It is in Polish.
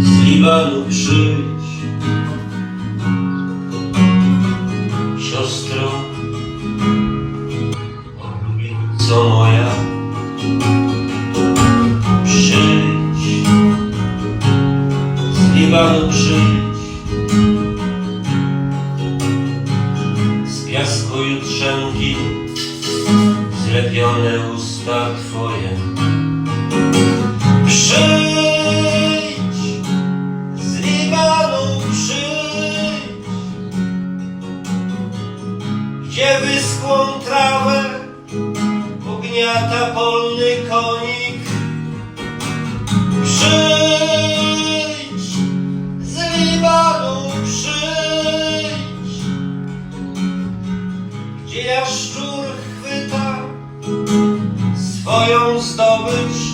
Libanu przyjdź Siostro Ulubieńco moja Przyjdź Z Libanu przyjdź Z piasku jutrzenki Zlepione usta gdzie wyschłą trawę ugniata polny konik. Przyjdź z Libanu, przyjdź, gdzie jaszczur chwyta swoją zdobycz.